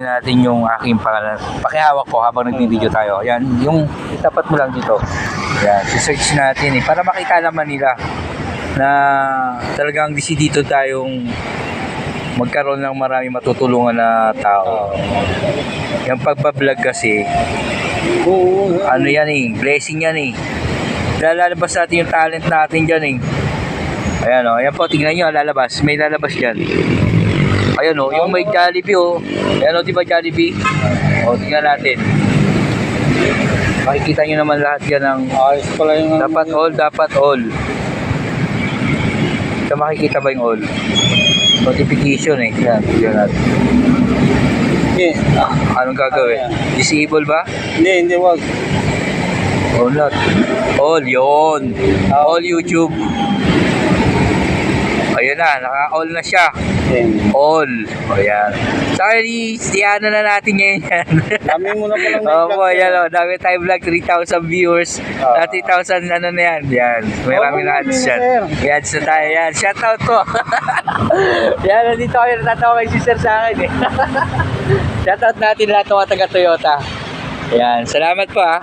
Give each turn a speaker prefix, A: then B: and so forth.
A: natin yung aking pangalan. Pakihawak ko habang nagbi-video tayo. Yan, yung tapat mo lang dito. Yan, search natin eh. Para makita naman nila na talagang dito tayong magkaroon ng marami matutulungan na tao. Yung pagbablog kasi, ano yan eh, blessing yan eh. Lalabas natin yung talent natin dyan eh. Ayan o, ayan po, tingnan nyo, lalabas. May lalabas dyan. Ayan o, yung may Jollibee o. Ayan o, di ba Jollibee? O, tingnan natin. Makikita nyo naman lahat yan ng
B: Ayos pala yung...
A: dapat all, dapat all. Ito makikita ba yung all? Notification eh. Yan, tingnan natin.
B: Hindi,
A: Anong gagawin? Disable ba?
B: hindi, hindi, wag.
A: All not. All, yun. All YouTube. Ayun na, naka-all na siya. All. Ayan. Sorry, siyahan na natin ngayon yan.
B: Dami mo na palang
A: Opo, yan o. Dami tayo vlog, 3,000 viewers.
B: Ah.
A: 30,000 ano na yan. Yan. May
B: Oo,
A: rami na ads yan. May ads na tayo yan. Shoutout ko. yan, nandito kayo natatawa kay sister sa akin eh. Shoutout natin lahat ng mga taga Toyota. Yan. Salamat po ah.